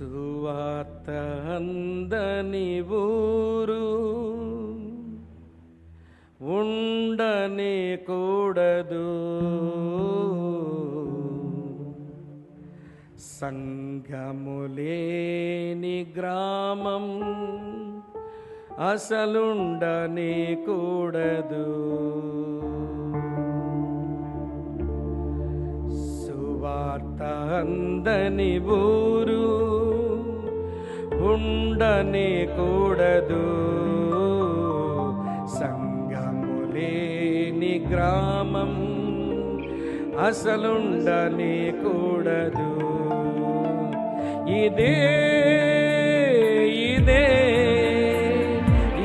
సువార్త అందని ఊరు. ఉండనే కూడదు. సంఘములేని గ్రామం అసలుండనే కూడదు. సువార్త అందని ఊరు. ఉండనే కూడదు సంగములేని గ్రామం అసలుండనే కూడదు ఇదే ఇదే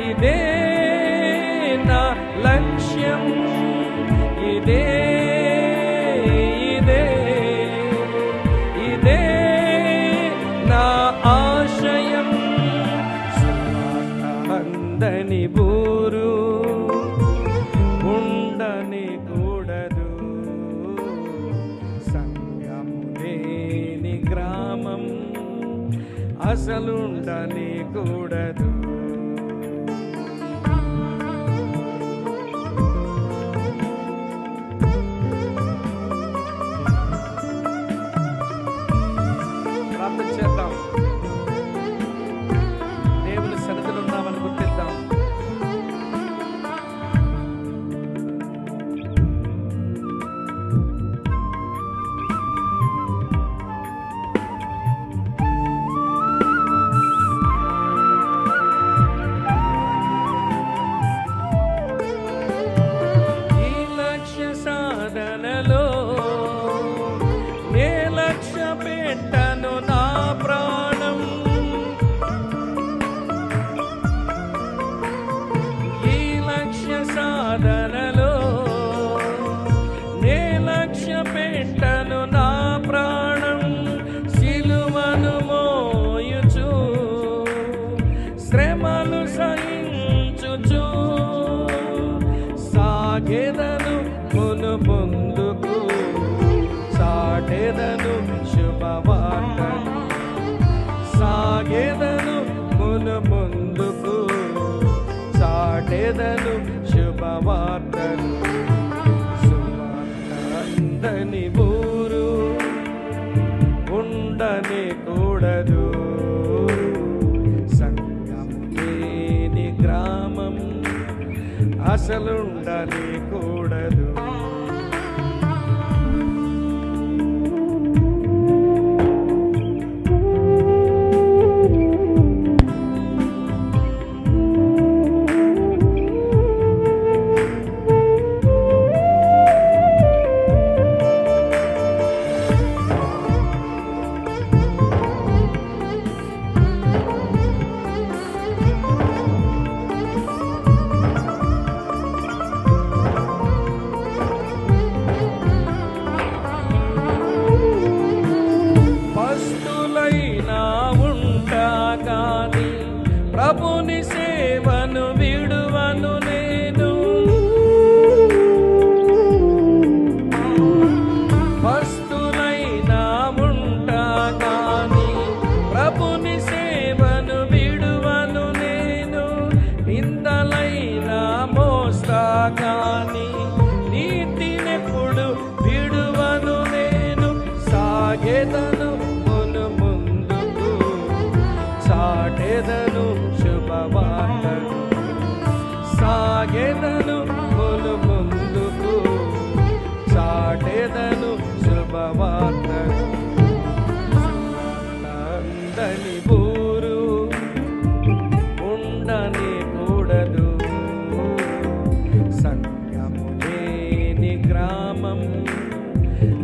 ఇదే నా లక్ష్యం. అందని బూరు ఉండని కూడదు. సంగం లేని గ్రామం అసలుండని కూడదు. లక్ష్య చాటెదను శుభవార్తను సువార్త ఊరు ఉండని కూడదు. సంగం లేని గ్రామం అసలుండని కూడదు.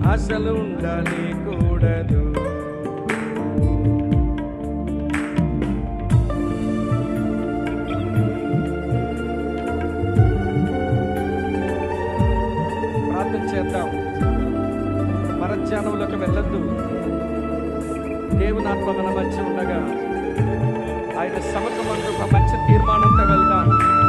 అసలు ఉండని కూడదు ప్రార్థన చేద్దాం. పరధ్యానంలోకి వెళ్ళొద్దు. దేవునాత్మ మన మధ్య ఉండగా. ఆయన సమకమందు ఒక మంచి తీర్మానంతో వెళ్దాం.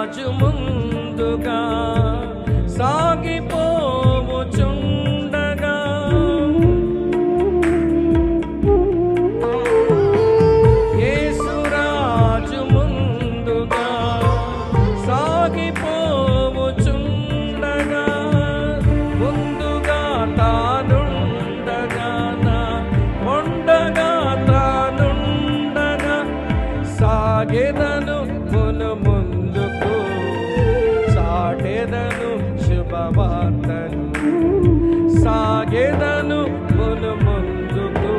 రాజు ముందుగా సాగిపోవుచుండగా యేసురాజు ముందుగా సాగిపోవుచుండగా ముందుగా తానుండగా నా ఉండగా తానుండగా సాగెదను పులుముందు సాగేదను శుభవార్తను సాగేదను మును ముందుకు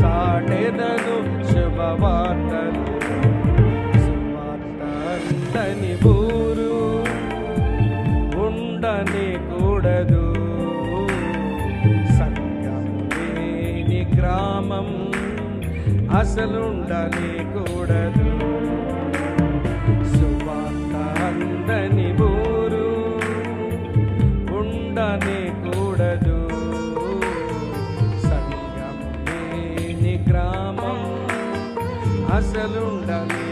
సాటెదను శుభవార్తను సువార్తని ఊరు ఉండని కూడదు. సత్యం లేని గ్రామం అసలుండని కూడదు. అసలుండని